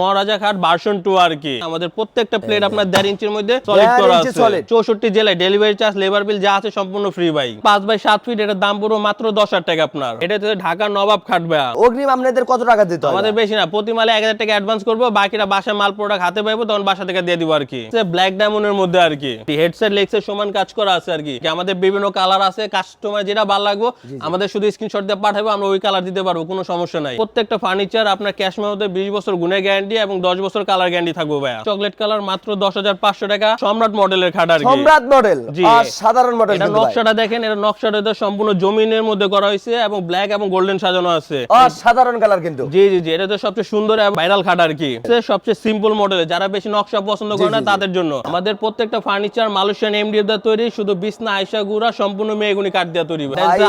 মহারাজা খাট version two আর কি। আমাদের প্রত্যেকটা প্লেট আপনার দেড় ইঞ্চির মধ্যে সলিড করা আছে। চৌষট্টি জেলায় ডেলিভারি চার্জ লেবার বিল যা আছে সম্পূর্ণ ফ্রি ভাই। পাঁচ বাই সাত ফিট এটার দাম পুরো মাত্র দশ হাজার টাকা আপনার। এটা হচ্ছে ঢাকার নবাব খাট অগ্রিম আপনাদের কত টাকা দিতে আমাদের বেশি না প্রতি মালে এক হাজার টাকা অ্যাডভান্স করব বাকিটা মাল প্রোডাক্ট হাতে পাইবো তখন বাসা থেকে দিয়ে দিব আর কি। ব্ল্যাক ডায়মন্ডের মধ্যে আর কি। হেডসেট লেগসের সমান কাজ করা আছে আর কি। আমাদের বিভিন্ন কালার আছে কাস্টমার যেটা ভালো লাগবে আমাদের শুধু স্ক্রিনশট দিয়ে পাঠাবো আমরা ওই কালার দিতে পারব কোনো সমস্যা নাই। প্রত্যেকটা ফার্নিচার আপনার ক্যাশ মেমোতে বিশ বছর গুনে গ্যারান্টি এবং দশ বছর কালার গ্যারান্টি থাকবে ভাইয়া। চকলেট কালার মাত্র দশ হাজার পাঁচশো টাকা। সম্রাট মডেলের খাট আর সম্রাট মডেল জি। সাধারণ মডেল এটা নকশাটা দেখেন এটা নকশাটা সম্পূর্ণ জমিনের মধ্যে করা হয়েছে এবং ব্ল্যাক এবং গোল্ডেন সাজানো আছে। সাধারণ কালার কিন্তু। জি জি জি এটা তো সবচেয়ে সুন্দর এবং ভাইরাল খাট আর কি। সবচেয়ে সিম্পল মডেল যারা বেশি নকশা পছন্দ করে না তাদের জন্য। আমাদের প্রত্যেকটা ফার্নিচার মালয়েশিয়ান এমডিএফ দা তৈরি শুধু বিছনা আয়সা গুড়া সম্পূর্ণ মেগুনি কাঠ দিয়ে তৈরি।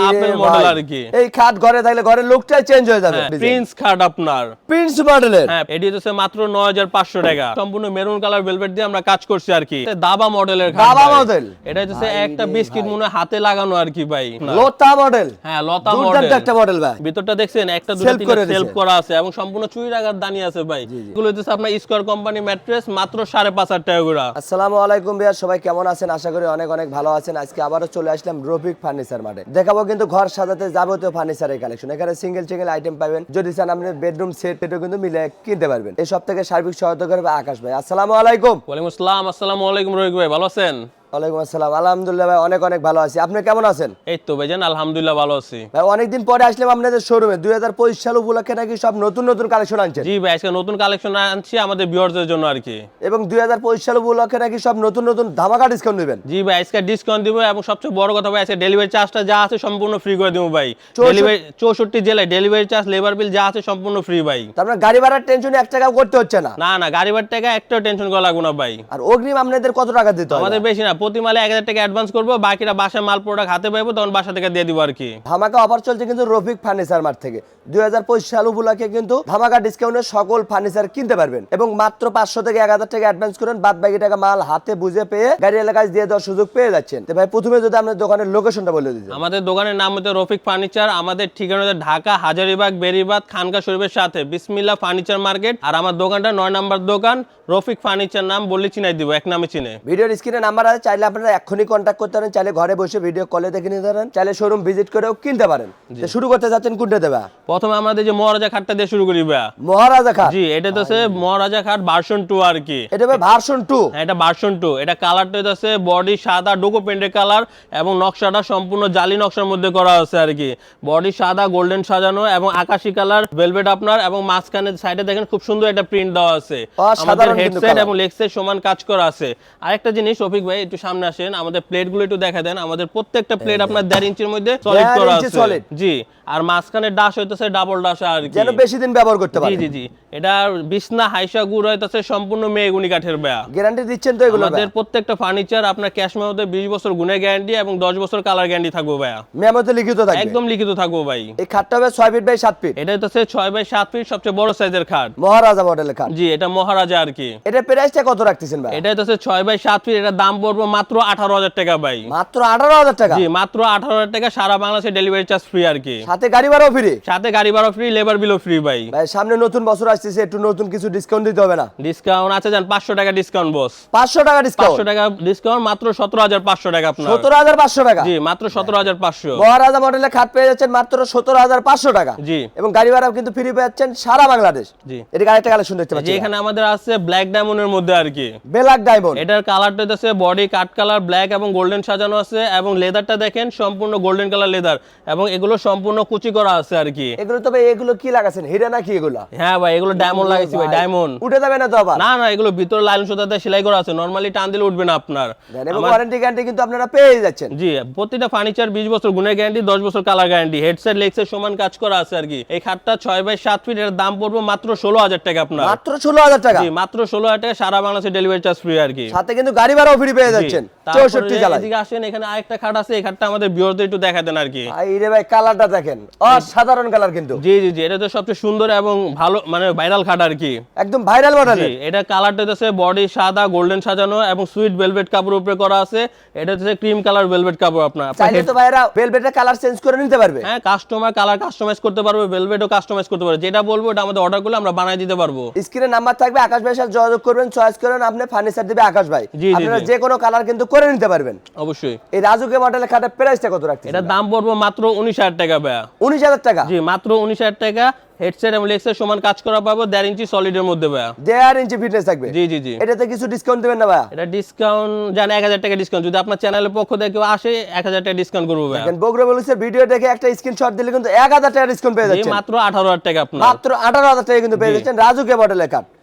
আপেল মডেল আর কি। এই খাট ঘরে থাকলে ঘরের লুকটাই চেঞ্জ হয়ে যাবে প্রিন্স খাট আপনার। প্রিন্স মডেলের হ্যাঁ এটি হচ্ছে মাত্র নয় হাজার পাঁচশো টাকা। সম্পূর্ণ মেরুন কালার ভেলভেট দিয়ে আমরা কাজ করছি আর কি। দাবা মডেলের দাবা model? এটা হচ্ছে একটা বিস্কিট মনে হাতে লাগানো আর কি ভাই। লোতা মডেল হ্যাঁ লতা মডেল একটা মডেল ভাই। ভিতরটা দেখছেন? একটা দুটো তিনটা সেলফ করা আছে এবং সম্পূর্ণ চুরি রাখার দানি আছে ভাই। এগুলো হচ্ছে আপনার স্কোয়ার কোম্পানি ম্যাট্রেস মাত্র সাড়ে পাঁচ হাজার টাকা করে। আসসালামু আলাইকুম ভাইয়া সবাই কেমন আছেন? আশা করি অনেক অনেক ভালো আছেন। আজকে আবারও চলে আসলাম রফিক ফার্নিচার মাঠে। দেখাবো কিন্তু ঘর সাজাতে যাবতীয় ফার্নিচারের কালেকশন এখানে সিঙ্গেল সিঙ্গেল আইটেম পাবেন। যদি চান আপনি বেডরুম সেট সেটও কিন্তু মিলে কিনতে পারবেন। এই সব থেকে সার্বিক সহায়তা করবে আকাশ ভাই। আসসালামু আলাইকুম। ওয়ালাইকুম আসসালাম, আসসালামু আলাইকুম রহিক ভাই, ভালো আছেন? ওয়ালাইকুম আসসালাম। আলহামদুলিল্লাহ ভাই অনেক অনেক ভালো আছি। আপনি কেমন আছেন? এই তো ভাইজান আলহামদুলিল্লাহ ভালো আছি। ভাই অনেকদিন পরে আসলাম আপনাদের শোরুমে দুই হাজার পঁচিশ সাল উপলক্ষে নাকি সব নতুন নতুন কালেকশন আনছেন? জি ভাই আজকে নতুন কালেকশন আনছি আমাদের ভিউয়ারদের জন্য আর কি। এবং দুই হাজার পঁচিশ সাল উপলক্ষে নাকি সব নতুন নতুন ধামাকা ডিসকাউন্ট দিবেন জি ভাই আজকে ডিসকাউন্ট দিব এবং সবচেয়ে বড় কথা ভাই আজকে ডেলিভারি চার্জটা যা আছে সম্পূর্ণ ফ্রি করে দিব ভাই। চৌষট্টি- ডেলিভারি চৌষট্টি জেলায় ডেলিভারি চার্জ লেবার বিল যা আছে সম্পূর্ণ ফ্রি ভাই। তার মানে গাড়ি ভাড়ার টেনশন এক টাকাও করতে হচ্ছে না? না না গাড়ি ভাড়া টাকা একটাও টেনশন করা লাগবে না ভাই। আর অগ্রিম আপনাদের কত টাকা দিতে হবে আমাদের বেশি না প্রতি মালে এক হাজার টাকা অ্যাডভান্স করব বাকিটা বাসায় মাল প্রোডাক্ট হাতে পাইবো তখন বাসা থেকে দিয়ে দিব আর কি। ধামাকা অফার চলছে কিন্তু রফিক ফার্নিচার মার্ট থেকে। দুই হাজার পঁচিশ সাল উপলক্ষে কিন্তু ধামাকা ডিসকাউন্টে সকল ফার্নিচার কিনতে পারবেন। এবং মাত্র পাঁচশো থেকে এক হাজার টাকা অ্যাডভান্স করেন বাদ বাকি টাকা মাল হাতে বুঝে পেয়ে গাড়ি এলাকায় দিয়ে দেওয়ার সুযোগ পেয়ে যাচ্ছেন। তো ভাই প্রথমে যদি আপনার দোকানের লোকেশনটা বলে দিতেন আমাদের দোকানের নাম হচ্ছে রফিক ফার্নিচার আমাদের ঠিকানা ঢাকা হাজারিবাগ বেরিবাদ খানকা শরীফের সাথে। বিসমিল্লা ফার্নিচার মার্কেট আর আমার দোকানটা নয় নাম্বার দোকান রফিক ফার্নিচার নাম বললে চিনাই দিব এক নামে চিনে। ভিডিওর স্ক্রিনে নাম্বার আছে চাইলে আপনারা এক্ষুনি কন্ট্যাক্ট করতে পারেন চাইলে ঘরে বসে ভিডিও কলে দেখে নিতে পারেন চাইলে শোরুম ভিজিট করেও কিনতে পারেন। তো শুরু করতে যাচ্ছেন কোনটা দেবা? প্রথমে আমাদের যে মহারাজা খাটটা দিয়ে শুরু করি ভাইয়া। মহারাজা খাট? জি এটা তো হচ্ছে মহারাজা খাট ভার্সন টু আর কি। এটা ভাই ভার্সন টু হ্যাঁ, এটা ভার্সন টু এটা কালারটা হচ্ছে বডি সাদা ডোকো পেন্টের কালার এবং নকশাটা সম্পূর্ণ জালি নকশার মধ্যে করা আছে আর কি। বডি সাদা গোল্ডেন সাজানো এবং আকাশি কালার ভেলভেট আপনার এবং মাঝখানে সাইডে দেখেন খুব সুন্দর একটা প্রিন্ট দেওয়া আছে। আমাদের হেডসেট এবং সমান কাজ করা আছে। আরেকটা জিনিস ভাই একটু সামনে আসেন। আমাদের প্লেটগুলো একটু দেখা দেন। আমাদের প্রত্যেকটা প্লেট আপনার দেড় ইঞ্চির মধ্যে সলিড করা আছে। জি আর মাঝখানে ডাশ হইতেছে ডাবল ডাশ আর কি। যেন বেশি দিন ব্যবহার করতে জি জি জি। এটা বিছনা হাইসা গুড় হইতেছে সম্পূর্ণ মেগুনি কাঠের বেয়া। গ্যারান্টি দিচ্ছেন তো এগুলো আমাদের প্রত্যেকটা ফার্নিচার আপনার ক্যাশ মেমোতে বিশ বছর গুণের গ্যারান্টি এবং দশ বছর কালার গ্যারান্টি থাকব ভাইয়া মেমোতে লিখিত থাকবে। একদম লিখিত থাকব ভাই। এই খাটটা হবে ছয় ফিট বাই সাত ফিট এটা হচ্ছে ছয় বাই সাত ফিট সবচেয়ে বড় সাইজের খাট। মহারাজা মডেলের খাট। জি এটা মহারাজা আর কি। এটা প্রাইসটা কত রাখতেছেন ভাই? এটা হচ্ছে ছয় বাই সাত ফিট এটার দাম পড়ব মাত্র আঠারো হাজার টাকা ভাই। মাত্র আঠারো হাজার টাকা? জি মাত্র আঠারো হাজার টাকা সারা বাংলাদেশে ডেলিভারি চার্জ ফ্রি আর কি। সাথে গাড়ি ভাড়াও ফ্রি সাথে গাড়ি ভাড়া ফ্রি লেবার বিলও ফ্রি ভাই। ভাই সামনে নতুন বছর আসতেছে একটু নতুন কিছু ডিসকাউন্ট দিতে হবে না? ডিসকাউন্ট আছে জান পাঁচশো টাকা ডিসকাউন্ট বস পাঁচশো টাকা ডিসকাউন্ট পাঁচশো টাকা ডিসকাউন্ট মাত্র সতেরো হাজার পাঁচশো টাকা আপনার। সতেরো হাজার পাঁচশো টাকা? জি মাত্র সতেরো হাজার পাঁচশো। মহারাজা মডেলের খাট পেয়ে যাচ্ছেন মাত্র সতেরো হাজার পাঁচশো টাকা। জি। এবং গাড়ি ভাড়াও কিন্তু ফ্রি পেয়ে যাচ্ছেন সারা বাংলাদেশ। জি। এটি আরেকটা কালেকশন দেখতে যে এখানে আমাদের আছে ব্ল্যাক ডায়মন্ডের মধ্যে আর কি। বেলাক ডায়মন্ড এটার কালারটা হচ্ছে বডি কাট কালার ব্ল্যাক এবং গোল্ডেন সাজানো আছে এবং লেদারটা দেখেন সম্পূর্ণ গোল্ডেন কালার লেদার এবং এগুলো সম্পূর্ণ কুচি করা আছে আর কি। এগুলো তবে এগুলো কি লাগাছেন? হিরে নাকি এগুলো? হ্যাঁ ভাই এগুলো ডায়মন্ড লাগাইছি ভাই ডায়মন্ড উঠে যাবে না তো আবার? না না এগুলো ভিতরে লাইন সুতাতে সেলাই করা আছে নরমালি টান দিলে উঠবে না আপনার। এবং ওয়ারেন্টি গ্যারান্টি কিন্তু আপনারা পেয়ে যাচ্ছেন। জি প্রতিটা ফার্নিচার বিশ বছর গুণের গ্যারান্টি দশ বছর কালার গ্যারান্টি হেডসেট লেগসের সমান কাজ করা আছে আর কি। এই খাটটা ছয় বাই সাত ফিট এর দাম পড়বে মাত্র ষোলো হাজার টাকা আপনার। মাত্র ষোলো হাজার টাকা? জি মাত্র ষোলো হাজার টাকা সারা বাংলাদেশে ডেলিভারি চার্জ ফ্রি আর কি। সাথে কিন্তু গাড়ি ভাড়াও ফ্রি পেয়ে যাচ্ছেন। চৌষট্টি এদিকে আসেন এখানে আরেকটা খাট আছে এই খাটটা আমাদের বিয়রদের একটু দেখা দেন আর কি। রে ভাই কালারটা দেখেন। অসাধারণ কালার কিন্তু। জি জি জি এটা তো সবচেয়ে সুন্দর এবং ভালো মানে ভাইরাল খাট আর কি। একদম ভাইরাল মডেল এটা কালারটা হচ্ছে বডি সাদা গোল্ডেন সাজানো এবং সুইট ভেলভেট কাপড় উপরে করা আছে। এটা হচ্ছে ক্রিম কালার ভেলভেট কাপড় আপনার। চাইলে তো ভাইরা ভেলভেটের কালার চেঞ্জ করে নিতে পারবে। হ্যাঁ কাস্টমার কালার কাস্টমাইজ করতে পারবে ভেলভেটও কাস্টমাইজ করতে পারবে। যেটা বলব এটা আমাদের অর্ডার করলে আমরা বানাই দিতে পারব। স্ক্রিনে নাম্বার থাকবে আকাশ সাথে যোগাযোগ করবেন চয়েস করেন আপনি ফার্নিচার দিবে আকাশ ভাই। আপনারা যে কোনো কালার কিন্তু করে নিতে পারবেন। অবশ্যই। এই রাজুকে মডেলের খাটের প্রাইসটা কত রাখছেন এটা দাম পড়বে মাত্র উনিশ হাজার টাকা ব্যা উনিশ হাজার টাকা? জি মাত্র উনিশ হাজার টাকা। হেডসেট এবং লেক্সের সমান কাজ করা পাবো দেড় ইঞ্চি সলিডের মধ্যে ব্যা দেড় ইঞ্চি ফিটনেস থাকবে? জি জি জি। এটাতে কিছু ডিসকাউন্ট দিবেন না ভাই এটা ডিসকাউন্ট জানে এক হাজার টাকা ডিসকাউন্ট যদি আপনার চ্যানেলের পক্ষ থেকে কেউ আসে এক হাজার টাকা ডিসকাউন্ট করব ভাইয়া। দেখেন বগুড়া বলুসের ভিডিও দেখে একটা স্ক্রিনশট দিলে কিন্তু এক হাজার টাকা ডিসকাউন্ট পেয়ে এই মাত্র আঠারো হাজার টাকা আপনার। মাত্র আঠারো হাজার টাকা কিন্তু পেয়ে যাচ্ছেন রাজুকে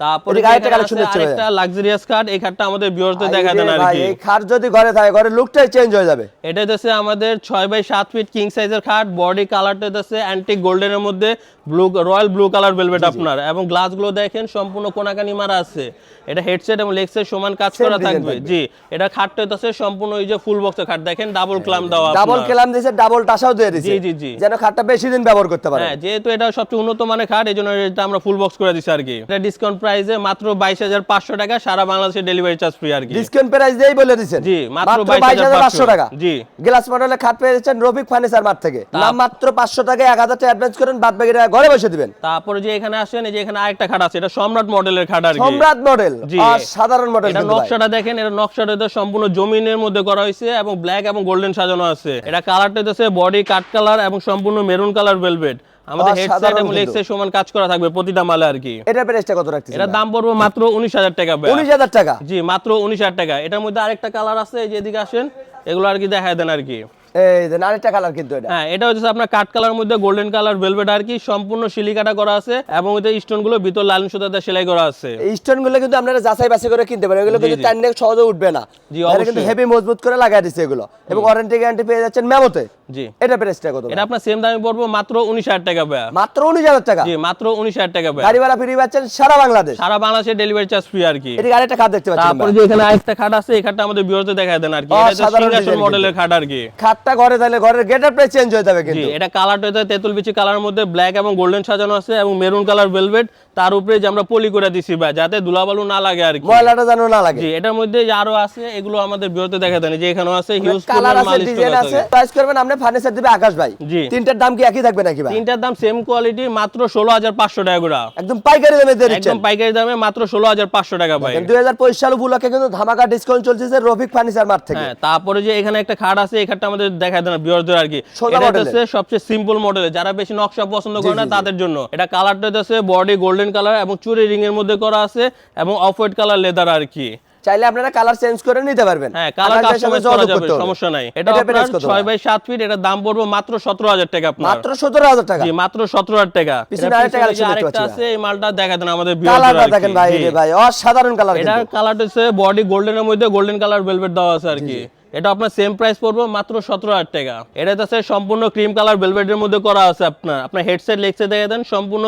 তারপরে আরেকটা এখানে কালেকশন আছে দেখতে আরেকটা লাক্সারিয়াস কার্ড এই কার্ডটা আমাদের ভিউয়ারদের দেখা দেন আর ভাই, কি এই খাট যদি ঘরে থাকে ঘরের লুকটাই চেঞ্জ হয়ে যাবে। এটা হচ্ছে আমাদের ছয় বাই সাত ফিট কিং সাইজের খাট বডি কালারটা হচ্ছে অ্যান্টিক গোল্ডেনের মধ্যে। Blue royal blue colour velvet আপনার। এবং গ্লাসগুলো দেখেন সম্পূর্ণ কোনাকানি মারা আছে। এটা হেডসেট এবং লেগসের সমান কাজ করা থাকবে। জি এটা খাটটা হচ্ছে সম্পূর্ণ ওই যে ফুল বক্সের খাট। দেখেন ডাবল ক্লাম দেওয়া ডাবল। কেলাম দিয়েছে ডাবল টাসাও দিয়ে দিয়েছে জি, জি, জি। যেন খাটটা বেশি দিন ব্যবহার করতে পারে। হ্যাঁ যেহেতু এটা সবচেয়ে উন্নত মানের খাট এই জন্য এটা আমরা ফুল বক্স করে দিচ্ছি আর কি। এটা ডিসকাউন্ট প্রাইসে মাত্র বাইশ হাজার পাঁচশো টাকা সারা বাংলাদেশে ডেলিভারি চার্জ ফ্রি আর কি। ডিসকাউন্ট প্রাইস দিয়েই বলে দিয়েছেন জি, মাত্র বাইশ হাজার পাঁচশো 22,500 টাকা। জি। গ্লাস মডেলের খাট পেয়ে যাচ্ছেন রফিক ফার্নিচার মার্ট থেকে। নাম মাত্র পাঁচশো টাকা এক হাজার টাকা অ্যাডভান্স করেন বাদ বাকি টাকা ঘরে বসে দিবেন। তারপরে যে এখানে আসেন এই যে এখানে আরেকটা খাট আছে এটা সম্রাট মডেলের খাট আর সম্রাট মডেল জি। সাধারণ মডেল এটা নকশাটা দেখেন এটা নকশাটা তো সম্পূর্ণ জমিনের মধ্যে করা হয়েছে এবং ব্ল্যাক এবং গোল্ডেন সাজানো আছে। এটা কালারটা হচ্ছে বডি কাট কালার এবং সম্পূর্ণ মেরুন কালার ভেলভেট আমাদের হেডসেট এবং লেগসের সমান কাজ করা থাকবে প্রতিটা মালে আর কি। এটার প্রাইসটা কত রাখছেন এটার দাম পড়বে মাত্র উনিশ হাজার টাকা ব্যয়। উনিশ হাজার টাকা? জি মাত্র উনিশ হাজার টাকা। এটার মধ্যে আরেকটা কালার আছে এই যে এদিকে আসেন এগুলো আর কি দেখায় দেন আর কি। এই যে আরেকটা কালার কিন্তু এটা। হ্যাঁ এটা হচ্ছে আপনার কাঠ কালার মধ্যে গোল্ডেন কালার ভেলভেট আর কি সম্পূর্ণ সিলিকাটা করা আছে এবং ওইতে স্টোনগুলো ভিতর লাল সুতাতে সেলাই করা আছে। স্টোনগুলো কিন্তু আপনারা যাচাই বাছাই করে কিনতে পারেন। এগুলো কিন্তু টাইম সহজে উঠবে না। জি, কিন্তু হেভি মজবুত করে লাগাই দিচ্ছে এগুলো। এবং ওয়ারেন্টি গ্যারান্টি পেয়ে যাচ্ছেন মেমোতে। জি। এটা প্রাইসটা কত এটা আপনার সেম দামে পড়ব মাত্র উনিশ হাজার টাকা ব্যয়। মাত্র উনিশ হাজার টাকা? জি মাত্র উনিশ হাজার টাকা ব্যয়। গাড়ি ভাড়া ফ্রি পাচ্ছেন সারা বাংলাদেশ? সারা বাংলাদেশে ডেলিভারি চার্জ ফ্রি আর কি। এদিকে আরেকটা খাট দেখতে পাচ্ছেন তারপরে যে এখানে আরেকটা খাট আছে এই খাটটা আমাদের বিরতে দেখা দেন আর কি। এটা সিংহাসন মডেলের খাট আর কি। খাটটা ঘরে তাহলে ঘরের গেটের প্রাইস চেঞ্জ হয়ে যাবে জি এটা কালারটা তেঁতুল বিচি কালার মধ্যে ব্ল্যাক এবং গোল্ডেন সাজানো আছে এবং মেরুন কালার ভেলভেট তার উপরে যে আমরা পলি করে দিছি ভাই যাতে ধুলাবালু না লাগে আর কি। ময়লাটা যেন না লাগে। জি এটার মধ্যে যে আরও আছে এগুলো আমাদের বিরতে দেখা দেন যে এখানেও আছে হিউজ কালার আছে ডিজাইন আছে। চয়েস করবেন আপনি ফার্নিচার দিবে আকাশ ভাই। জি। তিনটার দাম কি একই থাকবে নাকি ভাই? তিনটার দাম সেম কোয়ালিটি মাত্র ষোলো হাজার পাঁচশো টাকা করে। একদম পাইকারি দামে দিয়ে দিচ্ছেন। একদম পাইকারি দামে মাত্র ষোলো হাজার পাঁচশো টাকা ভাই। দুই হাজার পঁচিশ সাল উপলক্ষে কিন্তু ধামাকা ডিসকাউন্ট চলছে রফিক ফার্নিচার মার্ট থেকে। হ্যাঁ তারপরে যে এখানে একটা খাট আছে এই খাটটা আমাদের দেখা দেন বিয়ারদের আর কি। এটা হচ্ছে সবচেয়ে সিম্পল মডেল যারা বেশি নকশা পছন্দ করে না। তাদের জন্য। এটা কালারটা হচ্ছে বডি গোল্ডেন কালার এবং চুরি রিং এর মধ্যে করা আছে এবং অফ হোয়াইট কালার লেদার আর কি। চাইলে আপনারা কালার চেঞ্জ করে নিতে পারবেন। হ্যাঁ কালার কাস্টমাইজ করা যাবে সমস্যা নাই। এটা এটা আপনার price কত ছয় ভাই? বাই সাত ফিট এটার দাম পড়বে মাত্র সতেরো হাজার টাকা আপনার। মাত্র সতেরো হাজার টাকা? জি মাত্র সতেরো হাজার টাকা। পিছনে এটা আরেকটা collection আরেকটা আছে এই মালটা দেখা দেন আমাদের ভিউ কালারটা দেখেন ভাই রে ভাই অসাধারণ কালার এটার কালারটা হচ্ছে বডি গোল্ডেনের মধ্যে গোল্ডেন কালার ভেলভেট দেওয়া আছে আর কি। এটা আপনার সেম প্রাইস পড়বে মাত্র সতেরো হাজার টাকা। এটা হচ্ছে সম্পূর্ণ ক্রিম কালার ভেলভেটের মধ্যে করা আছে আপনার। আপনার হেডসেট লেগসে দেখে দেন সম্পূর্ণ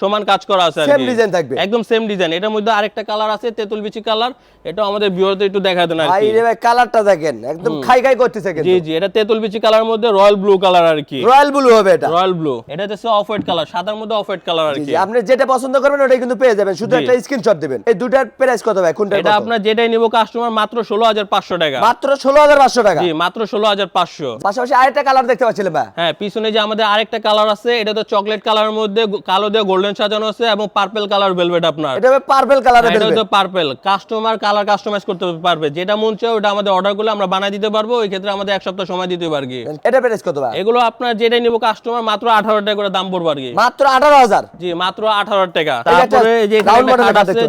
সমান কাজ করা আছে কি। design থাকবে। একদম সেম ডিজাইন এটার মধ্যে আরেকটা কালার আছে তেঁতুল বিচি কালার এটা আমাদের বিয়রতে একটু দেখা দেন আর ভাই কি। ভাই কালারটা দেখেন একদম খাই খাই করতেছে কিন্তু। জি জি এটা তেঁতুল বিচি কালার মধ্যে রয়্যাল ব্লু কালার আর কি। রয়্যাল ব্লু হবে এটা। রয়্যাল ব্লু এটা হচ্ছে অফ হোয়াইট কালার সাদার মধ্যে অফ হোয়াইট কালার আর কি। আপনি যেটা পছন্দ করবেন ওটাই কিন্তু পেয়ে যাবেন। শুধু একটা স্ক্রিনশট দিবেন। এই দুটার প্রাইস কত ভাই? কোনটা এটা আপনার যেটাই নিব কাস্টমার মাত্র ষোলো হাজার পাঁচশো টাকা। মাত্র ষোলো হাজার পাঁচশো টাকা। জি মাত্র ষোলো হাজার পাঁচশো। পাশাপাশি আরেকটা কালার দেখতে পাচ্ছিলেন ভাই। হ্যাঁ পিছনে যে আমাদের আরেকটা কালার আছে এটা তো চকলেট কালারের মধ্যে কালো দিয়ে গোল্ডেন সাজানো আছে এবং পার্পল কালার ভেলভেট আপনার। এটা হবে পার্পল হ্যাঁ, এটা হচ্ছে পার্পল কাস্টমার কালার কাস্টমাইজ করতে পারবে যেটা মন চায় ওটা আমাদের অর্ডার করলে আমরা দিতে পারব ওই ক্ষেত্রে আমাদের এক সপ্তাহ সময় দিতে পারবি এটা প্রাইস কত ভাই? এগুলো আপনার যেটাই নিব কাস্টমার মাত্র আঠারো টাকা করে দাম পড়বে আর কি। মাত্র আঠারো হাজার? জি মাত্র টাকা। তারপরে যে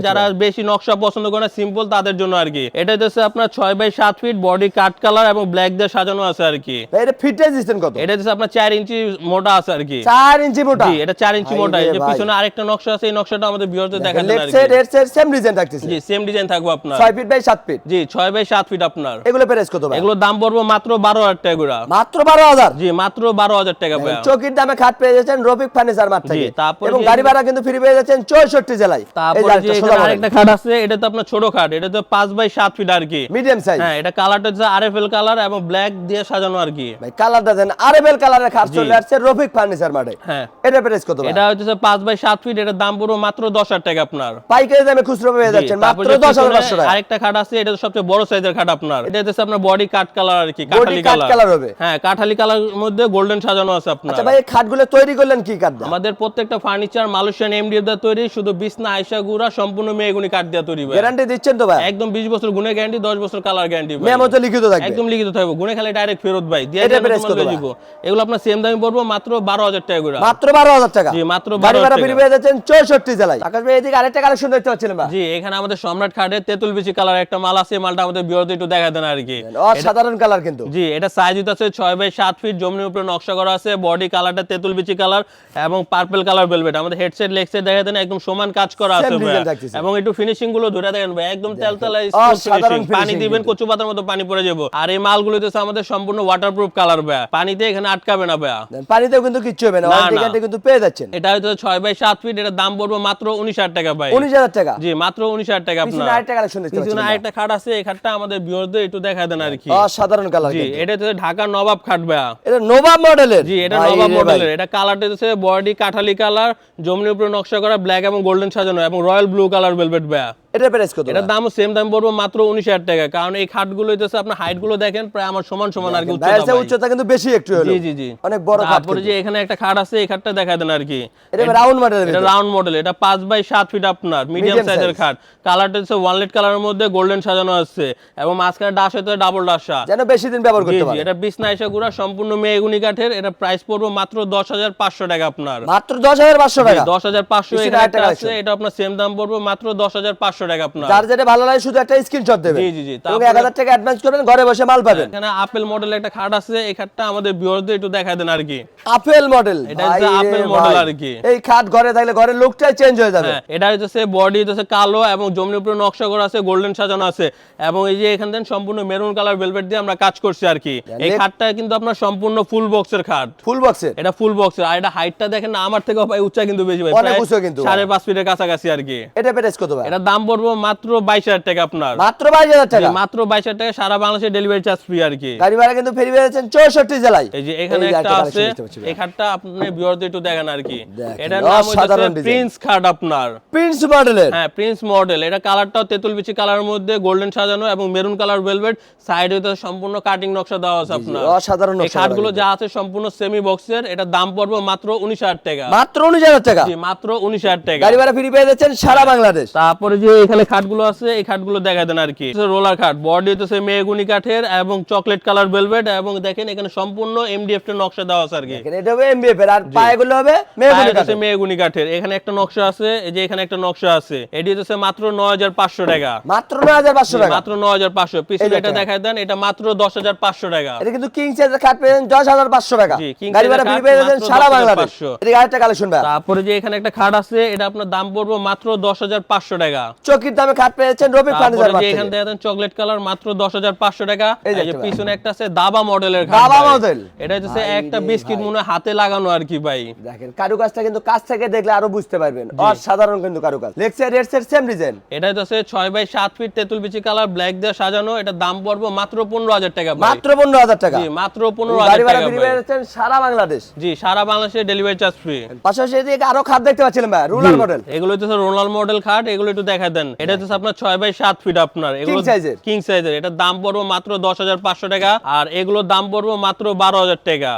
যারা বেশি নকশা পছন্দ করে সিম্পল তাদের জন্য আর কি। এটা হচ্ছে আপনার ছয় বাই সাত ফিট বডি কাট কাঠ কালার এবং ব্ল্যাক দিয়ে সাজানো আছে আর কি। এটা ফিটনেস দিচ্ছেন কত? এটা হচ্ছে আপনার চার ইঞ্চি মোটা আছে আর কি। চার ইঞ্চি মোটা? জি এটা চার ইঞ্চি মোটা। এই যে পিছনে আরেকটা নকশা আছে এই নকশাটা আমাদের ভিউয়ারদের দেখা দেন লেফট আর সাইড কি। এর সাইড সেম ডিজাইন থাকতেছে। জি সেম ডিজাইন থাকবে আপনার। ছয় ফিট বাই সাত ফিট জি ছয় বাই সাত ফিট আপনার। এগুলো প্রাইস কত ভাই? এগুলোর দাম পড়ব মাত্র বারো হাজার টাকা করে। মাত্র বারো হাজার? জি মাত্র বারো হাজার টাকা ভাই চকির দামে খাট পেয়ে যাচ্ছেন রফিক ফার্নিচার মার্ট থেকে। তারপরে এবং গাড়ি ভাড়া কিন্তু ফ্রি পেয়ে যাচ্ছেন চৌষট্টি জেলায়। তারপরে যে আরেকটা খাট আছে এটা তো আপনার ছোট খাট এটা তো পাঁচ বাই সাত ফিট আর কি। মিডিয়াম সাইজ হ্যাঁ এটা কালারটা আরএফএল কালার এবং ব্ল্যাক দিয়ে সাজানো আর কি। ভাই কালারটা দেন আরএবএল কালারের খাট চলে আসছে রফিক ফার্নিচার হ্যাঁ। এটা প্রাইস কত এটা হচ্ছে পাঁচ বাই সাত ফিট এটার দাম পুরো মাত্র টাকা আপনার। পাইকারি দামে খুচরো পেয়ে যাচ্ছেন মাত্র টাকা। আরেকটা খাট আছে এটা সবচেয়ে বড় সাইজের খাট আপনার। এটা হচ্ছে আপনার বডি কাট কালার আর কি কাঠালি কালার হবে। হ্যাঁ কাঠালি কালার মধ্যে গোল্ডেন সাজানো আছে আপনার। আচ্ছা ভাই এই খাটগুলো তৈরি করলেন কি দিয়ে? আমাদের প্রত্যেকটা ফার্নিচার মালয়েশিয়ান এমডিএফ দিয়ে তৈরি শুধু বিছনা আয়সা গুড়া সম্পূর্ণ মেয়েগুনি কাঠ দিয়ে তৈরি ভাই। গ্যারান্টি দিচ্ছেন তো ভাই? একদম 20 বছর গুণে গ্যারান্টি 10 বছর কালার গ্যারান্টি মেমো তো লিখিত থাকবে। একদম লিখিত থাকবে। গুণে খালি ডাইরেক্ট ফেরত ভাই। দিয়ে এটা কত এগুলো আপনার সেম দামে পড়ব মাত্র 12000 টাকা করে। মাত্র বারো হাজার টাকা। জি, মাত্র 12,000 টাকা। ফ্রি পেয়ে যাচ্ছেন চৌষট্টি জেলায়। আকাশ ভাই এদিকে আরেকটা কালেকশন দেখতে ভাই জি এখানে আমাদের সম্রাট খাটের তেতুল বিচি কালার একটা মাল আছে মালটা আমাদের বিরতে একটু দেখা দেন আর কি। অসাধারণ কালার কিন্তু। জি এটা সাইজ আছে ছয় বাই সাত ফিট জমির উপরে নকশা করা আছে বডি কালারটা তেতুল বিচি কালার এবং পার্পল কালার ভেলভেট আমাদের হেডসেট লেগসেট দেখা দেন একদম সমান কাজ করা আছে। এবং একটু ফিনিশিংগুলো ধরে দেখেন ভাই একদম তেলতেলা পানি দিবেন কচু পাতার মতো পানি পড়ে যাব আর এই মালগুলো হচ্ছে আমাদের সম্পূর্ণ ওয়াটারপ্রুফ কালার ভাইয়া। পানিতে এখানে আটকাবে না ভাইয়া। পানিতেও কিন্তু কিচ্ছু হবে না। না, ওয়ারেন্টি না। গ্যারান্টি কিন্তু পেয়ে যাচ্ছেন। এটা হয়তো ছয় বাই সাত ফিট এটার দাম পড়ব মাত্র উনিশ হাজার টাকা ভাই। উনিশ হাজার টাকা? জি মাত্র উনিশ হাজার টাকা আপনার। আরেকটা কালেকশন দেখতে পিছনে আরেকটা খাট আছে এই খাটটা আমাদের বিয়রদের একটু দেখা দেন আর কি। অসাধারণ কালার জি এটা হচ্ছে ঢাকার নবাব খাট ভাইয়া। এটা নোভা মডেলের জি এটা নবাব মডেলের এটা কালারটা হচ্ছে বডি কাঠালি কালার জমির উপরে নকশা করা ব্ল্যাক এবং গোল্ডেন সাজানো এবং রয়্যাল ব্লু কালার ভেলভেট ভাইয়া। এটা প্রাইস কত এটার দাম সেম দাম পড়ব মাত্র উনিশ হাজার টাকা। কারণ এই খাটগুলো হচ্ছে আপনার হাইটগুলো দেখেন প্রায় আমার সমান সমান আর কি উচ্চতা। উচ্চতা কিন্তু বেশি একটু হলো জি জি জি। অনেক বড় খাট তারপরে যে এখানে একটা খাট আছে এই খাটটা দেখা দেন আর কি। এটা রাউন্ড মডেলের এটা রাউন্ড মডেল এটা পাঁচ বাই সাত ফিট আপনার মিডিয়াম সাইজের খাট। কালারটা হচ্ছে ওয়ানলেট কালারের মধ্যে গোল্ডেন সাজানো আছে এবং মাঝখানে ডাশ হচ্ছে ডাবল ডাসা যেন বেশি দিন ব্যবহার করতে জি পারে। এটা বিছনা এসে গুড়া সম্পূর্ণ মেয়েগুনি কাঠের এটা প্রাইস পড়ব মাত্র দশ হাজার পাঁচশো টাকা আপনার। মাত্র দশ হাজার পাঁচশো টাকা? দশ হাজার পাঁচশো পিছনে এখানে আছে এটা আপনার সেম দাম পড়বে মাত্র দশ হাজার পাঁচশো টাকা আপনার। যার যেটা ভালো লাগে শুধু একটা স্ক্রিনশট দেবে জি, জি, জি। এবং তারপরে- টাকা অ্যাডভান্স করবেন ঘরে বসে মাল পাবেন। এখানে আপেল মডেল একটা খাট আছে এই খাটটা আমাদের বিয়রদের একটু দেখা দেন আর কি। আপেল মডেল এটা হচ্ছে আপেল model আর কি। এই খাট ঘরে থাকলে ঘরের লুকটাই চেঞ্জ হয়ে যাবে। এটা হচ্ছে বডি হচ্ছে কালো এবং জমির উপরে নকশা করা আছে গোল্ডেন সাজানো আছে। এবং এই যে এখান থেকে সম্পূর্ণ মেরুন কালার ভেলভেট দিয়ে আমরা কাজ করছি আর কি। এই খাটটা কিন্তু আপনার সম্পূর্ণ ফুল বক্সের খাট। ফুল বক্সের এটা ফুল বক্সের আর এটা হাইটটা দেখেন না আমার থেকে ভাই উচ্চা কিন্তু বেশি ভাই অনেক প্রায় কিন্তু। ভাই। সাড়ে পাঁচ ফিটের কাছাকাছি আর কি। এটা প্রাইস কত ভাই? এটার দাম পড়ব মাত্র বাইশ হাজার টাকা আপনার। মাত্র বাইশ হাজার টাকা? মাত্র বাইশ হাজার টাকা সারা বাংলাদেশে ডেলিভারি চার্জ ফ্রি আর কি। গাড়ি ভাড়া কিন্তু ফেরি পেয়েছেন চৌষট্টি জেলায়। এই যে এখানে একটা আছে। এই খাটটা আপনি বিয়রতে একটু দেখেন আর কি। এটার নাম হচ্ছে প্রিন্স খাট আপনার। প্রিন্স মডেলের হ্যাঁ প্রিন্স মডেল এটা কালারটাও তেঁতুল বিচি কালারের মধ্যে গোল্ডেন সাজানো এবং মেরুন কালার ভেলভেট সাইডে তো সম্পূর্ণ কাটিং নকশা দেওয়া আছে আপনার। অসাধারণ এই খাটগুলো যা আছে সম্পূর্ণ সেমি বক্সের এটা দাম পড়বে মাত্র উনিশ হাজার টাকা। মাত্র উনিশ হাজার টাকা? জি মাত্র উনিশ হাজার টাকা। গাড়ি ভাড়া ফ্রি পেয়ে যাচ্ছেন সারা বাংলাদেশ। তারপরে যে এখানে খাটগুলো আছে এই খাটগুলো দেখা দেন আর কি। রোলার খাট। বডি হচ্ছে মেগুনি কাঠের এবং চকলেট কালার ভেলভেট এবং দেখেন এখানে সম্পূর্ণ এমডিএফ এর নকশা দেওয়া আছে আর কি। এটা হবে এমবিএফ এর আর পায়েগুলো হবে মেহগুনি কাঠের। কাঠের। এখানে একটা নকশা আছে এই যে এখানে একটা নকশা আছে। এটি হচ্ছে মাত্র নয় হাজার পাঁচশো টাকা। মাত্র নয় হাজার পাঁচশো টাকা? মাত্র নয় হাজার পাঁচশো। পিছনে এটা দেখায় দেন এটা মাত্র দশ হাজার পাঁচশো টাকা। এটা কিন্তু কিং সাইজের খাট পেয়েছেন দশ হাজার পাঁচশো টাকা। জি, king গাড়ি ভাড়া ফ্রি সারা বাংলাদেশ। এটা আরেকটা কালেকশন ভাই। তারপরে যে এখানে একটা খাট আছে এটা আপনার দাম পড়বে মাত্র দশ হাজার পাঁচশো টাকা। চকির দামে খাট পেয়েছেন রবি ফার্নিচার যে এখানে থেকে চকলেট কালার মাত্র দশ হাজার পাঁচশো টাকা। এই যে পিছনে একটা আছে দাবা মডেলের খাট দাবা model? এটা হচ্ছে একটা বিস্কিট মনে হাতে লাগানো আর কি ভাই। দেখেন কারুকাজটা কিন্তু কাছ থেকে দেখলে আরও বুঝতে পারবেন। অসাধারণ কিন্তু কারুকাজ। Lexar red set same design এটা হচ্ছে ছয় বাই সাত ফিট তেঁতুল বিচি কালার ব্ল্যাক দিয়ে সাজানো। এটা দাম পড়বে মাত্র পনেরো হাজার টাকা ভাই। মাত্র পনেরো হাজার টাকা। জি মাত্র পনেরো গাড়ি হাজার ভাড়া টাকা ফ্রি ভাই। পেয়ে যাচ্ছেন সারা বাংলাদেশ। জি সারা বাংলাদেশে ডেলিভারি চার্জ ফ্রি পাশাপাশি এদিকে আরও খাট দেখতে পাচ্ছিলাম ভাই রুলার মডেল এগুলো হচ্ছে রোনাল মডেল খাট এগুলো একটু দেখা দেন এটা হচ্ছে আপনার ছয় বাই সাত ফিট আপনার। এগুলো? কিং সাইজের এটার দাম পড়ব মাত্র দশ হাজার পাঁচশো টাকা আর এগুলোর দাম পড়ব মাত্র বারো হাজার টাকা।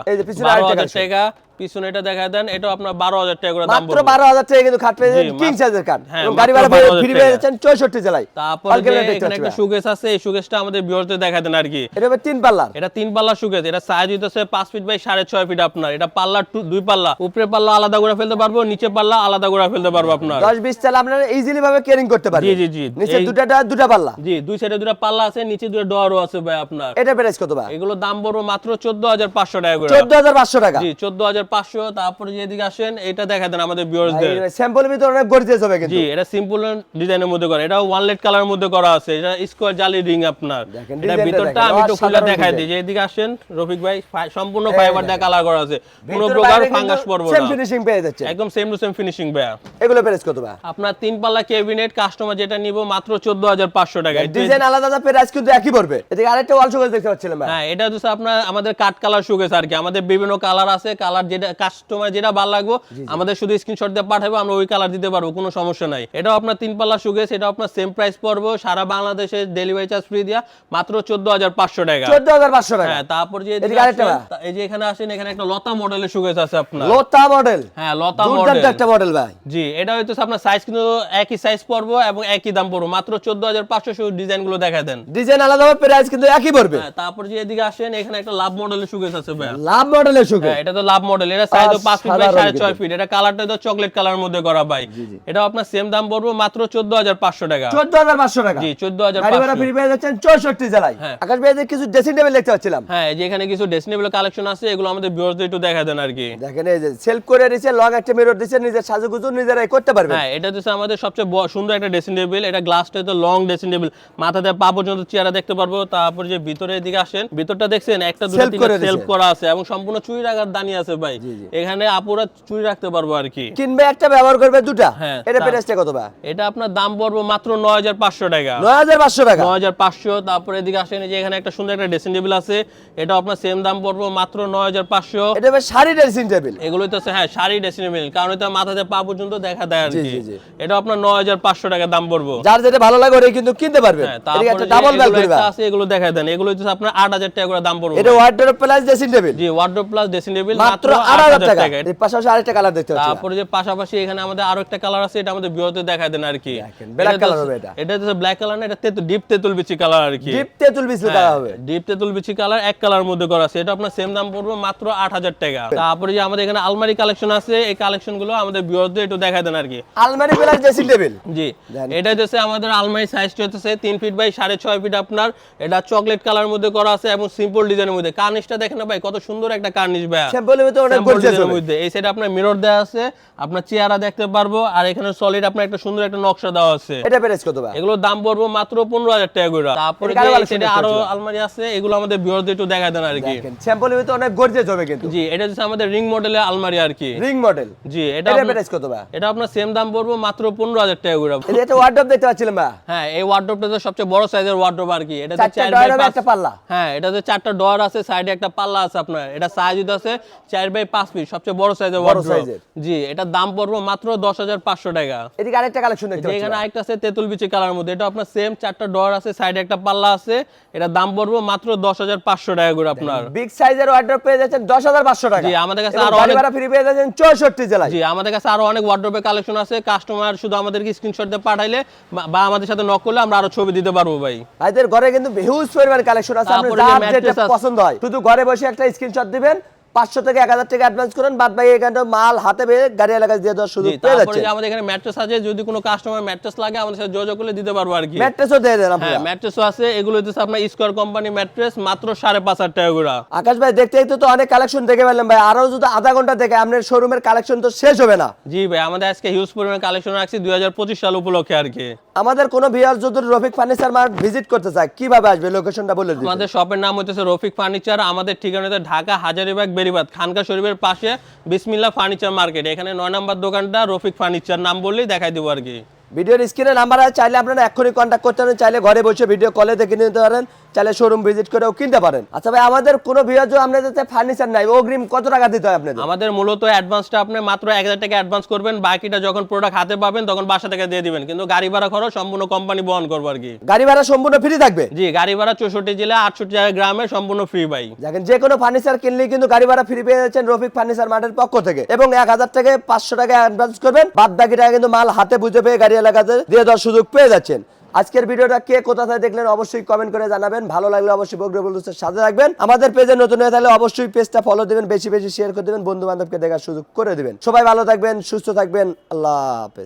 বারো হাজার টাকা। পিছনে এটা দেখা দেন এটা আপনার বারো হাজার টাকা করে দাম মাত্র বারো হাজার টাকা কিন্তু খাট পেয়ে জি, কিং সাইজের কাঠ গাড়ি ভাড়া ফ্রি টাকা। পেয়ে যাচ্ছেন চৌষট্টি জেলায়। তারপরে এখানে একটা। সুকেস আছে এই সুকেসটা আমাদের বিয়রতে দেখা দেন আর কি। এটা তিন পাল্লার এটা তিন পাল্লা সুকেস এটা সাইজ হইতেছে পাঁচ ফিট বাই সাড়ে ছয় ফিট আপনার। এটা পাল্লা দুই পাল্লা। উপরে পাল্লা আলাদা করে ফেলতে পারব নিচে পাল্লা আলাদা করে ফেলতে পারব আপনার। দশ বিশ চাল আপনারা ইজিলি ভাবে কেয়ারিং করতে পারবেন। জি, জি, জি। নিচে দুটাটা দুটা পাল্লা। জি দুই সাইডে দুটো পাল্লা আছে নিচে দুটো ডোরও আছে ভাই আপনার। এটা প্রাইস কত ভাই? এগুলো দাম পড়ব মাত্র চোদ্দ হাজার পাঁচশো টাকা করে। চোদ্দ হাজার পাঁচশো টাকা। জি চোদ্দ হাজার পাঁচশো তারপরে যেদিকে আসেন এটা দেখা দেন আমাদের ভিতরে অনেক গর্জিয়াস হবে কিন্তু। জি এটা সিম্পল ডিজাইনের মধ্যে করা। এটা ওয়ানলেট কালার মধ্যে করা আছে। এটা স্কোয়ার জালি রিং আপনার। এটা ভিতরটা আমি খুলে দেখাই দিই। যে এদিকে আসেন রফিক ভাই সম্পূর্ণ ফাইবার দিয়ে কালার করা আছে। কোনো প্রকার ফাঙ্গাস পড়ব না। ফিনিশিং পেয়ে যাচ্ছে। একদম সেম টু সেম ফিনিশিং ভাইয়া। এগুলো প্রাইস কত ভাই? আপনার তিন পাল্লা ক্যাবিনেট কাস্টমার যেটা নিব মাত্র চোদ্দ হাজার পাঁচশো টাকা। ডিজাইন আলাদা আলাদা প্রাইস কিন্তু একই পড়বে। এদিকে আরেকটা ওয়াল শোকেস দেখতে পাচ্ছিলাম ভাই। হ্যাঁ এটা হচ্ছে আপনার আমাদের কাট কালার শুকেছে আর কি। আমাদের বিভিন্ন কালার আছে। কালার যেটা কাস্টমার যেটা ভালো লাগবে আমাদের শুধু স্ক্রিনশট দিয়ে পাঠাবো আমরা ওই কালার দিতে পারব কোনো সমস্যা নাই। এটাও আপনার তিন পাল্লা শুকেছে এটা আপনার সেম প্রাইস পড়ব সারা বাংলাদেশে ডেলিভারি চার্জ ফ্রি দিয়া মাত্র চোদ্দ হাজার পাঁচশো টাকা। চোদ্দ হাজার পাঁচশো টাকা। হ্যাঁ তারপর যে এই যে এখানে আসেন এখানে একটা লতা মডেলের শুকেছ আছে আপনার। লোতা মডেল হ্যাঁ লতা মডেল একটা মডেল ভাই। জি এটা হচ্ছে আপনার সাইজ কিন্তু একই সাইজ পড়ব এবং একই দাম পড়ব। মাত্র চোদ্দ হাজার পাঁচশো শুধু ডিজাইনগুলো দেখা দেন। ডিজাইন আলাদা হবে প্রাইস কিন্তু একই পড়বে। হ্যাঁ তারপর যে এদিকে আসেন এখানে একটা লাভ মডেলের শুকেছ আছে ভাই লাভ মডেলের হ্যাঁ, এটা তো লাভ মডেল এটা সাইজ পাঁচ ফিট বাই সাধারণ সাড়ে ছয় কিন্তু। ফিট এটা কালারটা তো চকলেট কালার মধ্যে করা ভাই। এটা আপনার সেম দাম পড়ব মাত্র চোদ্দ হাজার পাঁচশো টাকা। চোদ্দ হাজার পাঁচশো টাকা। জি চোদ্দ হাজার গাড়ি ভাড়া ফ্রি পেয়ে যাচ্ছেন চৌষট্টি জেলায়। হ্যাঁ। আকাশ ভাই কিছু ড্রেসিং টেবিল দেখতে পাচ্ছিলাম। হ্যাঁ এই যে এখানে কিছু ডেসনেবল কালেকশন আছে এগুলো আমাদের ভিউয়ারদের একটু দেখা দেন আর কি। দেখেন এই যে সেলফ করে লং একটা মিরর দিচ্ছে নিজের সাজুগুজু নিজেরাই করতে পারবেন। হ্যাঁ এটা হচ্ছে আমাদের সবচেয়ে সুন্দর একটা ড্রেসিং টেবিল এটা গ্লাসটা তো লং ড্রেসিং টেবিল মাথাতে পা পর্যন্ত চেয়ারা দেখতে পারব তারপর যে ভিতরের দিকে আসেন ভিতরটা দেখছেন একটা দুটো তিনটা সেলফ করা আছে এবং সম্পূর্ণ চুরি রাখার দানি আছে ভাই। এখানে আপুরা চুরি রাখতে পারব আর কি। কিনবে একটা ব্যবহার করবে দুটা। হ্যাঁ, এটা প্রাইসটা কত ভাই এটা আপনার দাম পড়ব মাত্র নয় হাজার পাঁচশো টাকা। নয় হাজার পাঁচশো টাকা? নয় হাজার পাঁচশো তারপরে এদিকে আসেন এই যে এখানে একটা সুন্দর একটা ড্রেসিং টেবিল আছে। এটা আপনার সেম দাম পড়বে মাত্র নয় হাজার পাঁচশো। এটা হবে শাড়ি ড্রেসিং টেবিল এগুলো তো হচ্ছে, হ্যাঁ শাড়ি ড্রেসিং টেবিল কারণ এটা মাথাতে পা পর্যন্ত দেখা দেয় আর কি। এটা আপনার নয় হাজার পাঁচশো টাকা দাম পড়ব। যার যেটা ভালো লাগে ওটা কিন্তু কিনতে পারবে। হ্যাঁ এদিকে একটা ডাবল একটা আছে এগুলো দেখা দেন। এগুলো হচ্ছে আপনার আট হাজার টাকা করে দাম পড়বে এটা ওয়ার্ডরোব প্লাস ড্রেসিং টেবিল জি ওয়ার্ড্রোপ প্লাস ড্রেসিং টেবিল মাত্র আট হাজার টাকা। এর পাশাপাশি আরেকটা কালার দেখতে পাচ্ছি তারপরে যে পাশাপাশি এখানে আমাদের আরও একটা কালার আছে এটা আমাদের বিরতে দেখা দেন আর কি। দেখেন, black এটা তো- color হবে এটা। এটা হচ্ছে ব্ল্যাক কালার না এটা তেতুল ডিপ তেতুল বিচি কালার আর কি। ডিপ তেঁতুল বিস্কুট কালার হবে। ডিপ তেতুল বিচি কালার এক কালার মধ্যে করা আছে। এটা আপনার সেম দাম পড়বে মাত্র আট হাজার টাকা। তারপরে যে আমাদের এখানে আলমারি কালেকশন আছে এই কালেকশনগুলো আমাদের একটু দেখা দেন আর কি। আলমারি প্লাস ড্রেসিং টেবিল জি। এটা হচ্ছে আমাদের আলমারি সাইজটা হচ্ছে তিন ফিট বাই সাড়ে ছয় ফিট আপনার। এটা চকলেট কালার মধ্যে করা আছে এবং সিম্পল ডিজাইনের মধ্যে। কার্নিশটা দেখেন না ভাই কত সুন্দর একটা কার্নিশ ভাই। মানে অনেক গর্জিয়াস মধ্যে। এই সাইডে আপনার মিরর দেওয়া আছে আপনার চেহারা দেখতে পারব আর এখানে সলিড আপনার একটা সুন্দর একটা নকশা দেওয়া আছে। এটা প্রাইস কত ভাই? এগুলো দাম পড়ব মাত্র 15000 টাকা করে তারপরে এই সাইডে আরও আলমারি আছে এগুলো আমাদের একটু দেখায় দেন আর কি। অনেক গর্জিয়াস হবে কিন্তু। জি এটা হচ্ছে আমাদের রিং মডেলের আলমারি আর কি। রিং মডেল জি এটা প্রাইস কত ভাই? এটা আপনার সেম দাম পড়ব মাত্র 15000 টাকা ওয়ার্ডরোব দেখতে ভাই? হ্যাঁ এই ওয়ার্ডরোবটা তো সবচেয়ে বড় সাইজের ওয়ার্ডরোব আর কি। এটা চারটা পাল্লা। হ্যাঁ এটা তো চারটা ডয়ার আছে সাইডে একটা পাল্লা আছে আপনার। এটা সাইজ আছে 4 থাকবে 5 পিস সবচেয়ে বড় সাইজের বড় সাইজের জি এটা দাম পড়বে মাত্র 10500 টাকা। এদিকে আরেকটা কালেকশন দেখতে এখানে আরেকটা আছে তেতুল বিচি কালার মধ্যে। এটা আপনার সেম চারটা ডর আছে সাইডে একটা পাল্লা আছে। এটা দাম পড়বে মাত্র 10500 টাকা করে আপনার। বিগ সাইজের ওয়ার্ড্রপ পেয়ে যাচ্ছেন 10500 টাকা। জি আমাদের কাছে আরও অনেক ফ্রি পেয়ে যাচ্ছেন 64 জেলায়। জি আমাদের কাছে আরও অনেক ওয়ার্ড্রপের কালেকশন আছে। কাস্টমার শুধু আমাদেরকে স্ক্রিনশট দিয়ে পাঠাইলে বা আমাদের সাথে নক করলে আমরা আরও ছবি দিতে পারব ভাই। ভাইদের ঘরে কিন্তু হিউজ পরিমাণ কালেকশন আছে। আপনাদের যেটা পছন্দ হয় শুধু ঘরে বসে একটা স্ক্রিনশট দিবেন পাঁচশো থেকে এক হাজার টাকা অ্যাডভান্স করেন বাদ এখানে মাল হাতে পেয়ে গাড়ি এলাকায় দিয়ে দেওয়ার সুযোগ পেয়ে যাচ্ছে আমাদের এখানে ম্যাট্রেস আছে যদি কোনো কাস্টমার ম্যাট্রেস লাগে আমাদের সাথে যোগাযোগ করলে দিতে পারব আর কি। ম্যাট্রেসও দিয়ে দেন হ্যাঁ ম্যাট্রেসও আছে এগুলো হচ্ছে আপনার স্কোয়ার কোম্পানি ম্যাট্রেস মাত্র সাড়ে পাঁচ হাজার টাকা করে। আকাশ ভাই দেখতে দেখতে তো অনেক কালেকশন দেখে ফেললাম ভাই। আরও যদি আধা ঘণ্টা দেখে আপনার শোরুমের কালেকশন তো শেষ হবে না। জি ভাই আমাদের আজকে হিউজ পরিমাণে কালেকশন রাখছি দুই হাজার পঁচিশ সাল উপলক্ষে আর কি। আমাদের কোনো ভিউয়ার যদি রফিক ফার্নিচার মার্ট ভিজিট করতে চায় কীভাবে আসবে? লোকেশনটা বলে দিন আমাদের শপের নাম হচ্ছে রফিক ফার্নিচার। আমাদের ঠিকানা হচ্ছে ঢাকা হাজারিবাগ বেরিবাদ খানকা শরীফের পাশে বিসমিল্লা ফার্নিচার মার্কেট। এখানে নয় নম্বর দোকানটা রফিক ফার্নিচার নাম বললেই দেখাই দেবো আর কি। ভিডিওর স্ক্রিনে নাম্বার চাইলে আপনারা এক্ষুনি কন্ট্যাক্ট করতে পারেন, চাইলে ঘরে বসে ভিডিও কলে দেখে নিতে পারেন। চাইলে শোরুম ভিজিট করেও কিনতে পারেন। আচ্ছা ভাই আমাদের কোনো ভিডিও আপনাদের ফার্নিচার নাই অগ্রিম কত টাকা দিতে হয় আপনাদের? আমাদের মূলত অ্যাডভান্সটা আপনি মাত্র এক হাজার টাকা অ্যাডভান্স করবেন বাকিটা যখন প্রোডাক্ট হাতে পাবেন তখন বাসা থেকে দিয়ে দিবেন। কিন্তু গাড়ি ভাড়া খরচ সম্পূর্ণ কোম্পানি বহন করব আর কি। গাড়ি ভাড়া সম্পূর্ণ ফ্রি থাকবে? জি গাড়ি ভাড়া চৌষট্টি জেলা আটষট্টি জায়গায় গ্রামে সম্পূর্ণ ফ্রি ভাই। দেখেন যে কোনো ফার্নিচার কিনলে কিন্তু গাড়ি ভাড়া ফ্রি পেয়ে যাচ্ছেন রফিক ফার্নিচার মার্টের পক্ষ থেকে। এবং এক হাজার থেকে পাঁচশো টাকা অ্যাডভান্স করবেন বাদ বাকি টাকা কিন্তু মাল হাতে বুঝে পেয়ে গাড়ি এলাকাতে দিয়ে দেওয়ার সুযোগ পেয়ে যাচ্ছেন। আজকের ভিডিওটা কে কোথায় দেখলেন অবশ্যই কমেন্ট করে জানাবেন। ভালো লাগলে অবশ্যই বগ্র বন্ধুদের সাথে রাখবেন আমাদের পেজে নতুন হয়ে থাকলে অবশ্যই পেজটা ফলো দেবেন, বেশি বেশি শেয়ার করে দেবেন বন্ধু বান্ধবকে দেখার সুযোগ করে দেবেন। সবাই ভালো থাকবেন, সুস্থ থাকবেন, আল্লাহ হাফেজ।